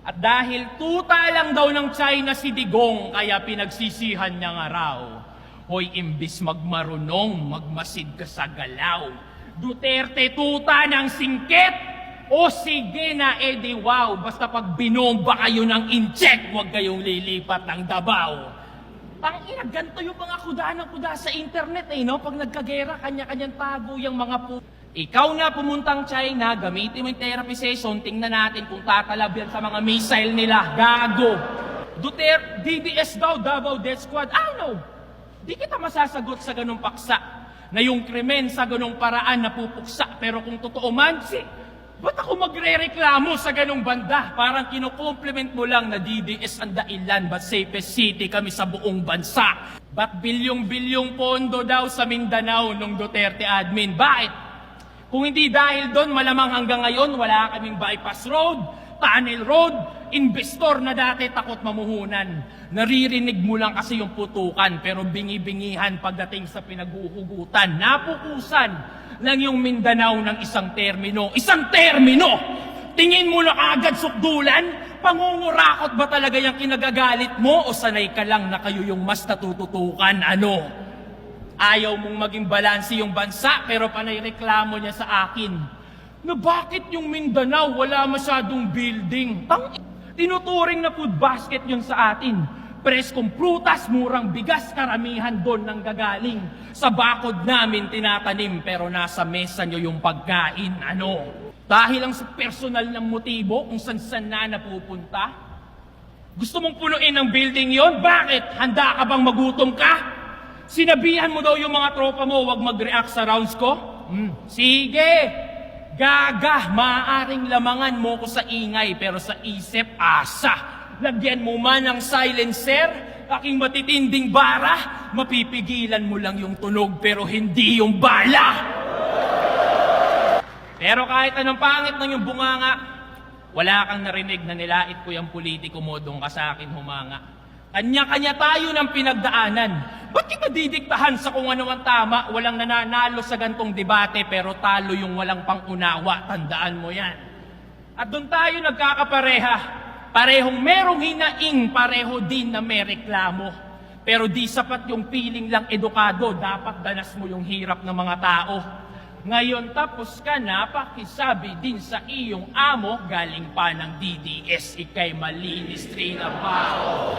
At dahil tuta lang daw ng China si Digong, kaya pinagsisihan niya nga raw. Hoy, imbis magmarunong, magmasid ka sa galaw. Duterte tuta ng singkit! O sige na, edi wow, basta pag binomba kayo ng incheck, huwag kayong lilipat ng Davao. Ang ina, ganito yung mga kuda ng kuda sa internet eh, no? Pag nagkagera, kanya-kanyang tago yung mga pu... Ikaw na pumuntang China, gamitin mo yung therapy session, tingnan natin kung tatalab yan sa mga missile nila. Gago! Duterte, DDS daw, Davao Death Squad. I know. Di kita masasagot sa ganung paksa na yung krimen sa ganung paraan napupuksa. Pero kung totoo man, si, ba't ako magre-reklamo sa ganung banda? Parang kinukompliment mo lang na DDS ang dailan but safest city kami sa buong bansa. Ba't bilyong-bilyong pondo daw sa Mindanao nung Duterte admin? Bakit? Kung hindi dahil doon, malamang hanggang ngayon wala kaming bypass road, tunnel road, investor na dati takot mamuhunan. Naririnig mo lang kasi yung putukan pero bingi-bingihan pagdating sa pinaguhugutan. Napukusan lang yung Mindanao ng isang termino. Isang termino! Tingin mo na agad sukdulan? Pangungurakot ba talaga yung kinagagalit mo o sanay ka lang na kayo yung mas natututukan? Ano? Ayaw mong maging balanse yung bansa pero panay reklamo niya sa akin na bakit yung Mindanao wala masyadong building. Tang tinuturing na food basket yun sa atin. Preskong prutas, murang bigas, karamihan doon nang gagaling. Sa bakod namin tinatanim pero nasa mesa nyo yung pagkain. Ano? Dahil lang sa personal ng motibo kung saan-saan na napupunta? Gusto mong punuin ang building yon? Bakit? Handa ka bang magutom ka? Sinabihan mo daw yung mga tropa mo, wag mag-react sa rounds ko? Hmm. Sige! Gaga, maaaring lamangan mo ko sa ingay, pero sa isip, asa. Lagyan mo man ng silencer, aking matitinding bara, mapipigilan mo lang yung tunog, pero hindi yung bala. Pero kahit anong pangit ng yung bunganga, wala kang narinig na nilait ko yung politiko mo doon ka sa akin humanga. Kanya-kanya tayo ng pinagdaanan. Ba't kita didiktahan sa kung ano ang tama? Walang nananalo sa gantong debate pero talo yung walang pangunawa. Tandaan mo yan. At doon tayo nagkakapareha. Parehong merong hinaing, pareho din na may reklamo. Pero di sapat yung piling lang edukado, dapat danas mo yung hirap ng mga tao. Ngayon tapos ka na, pakisabi din sa iyong amo, galing pa ng DDS, ikay malinis train na bao.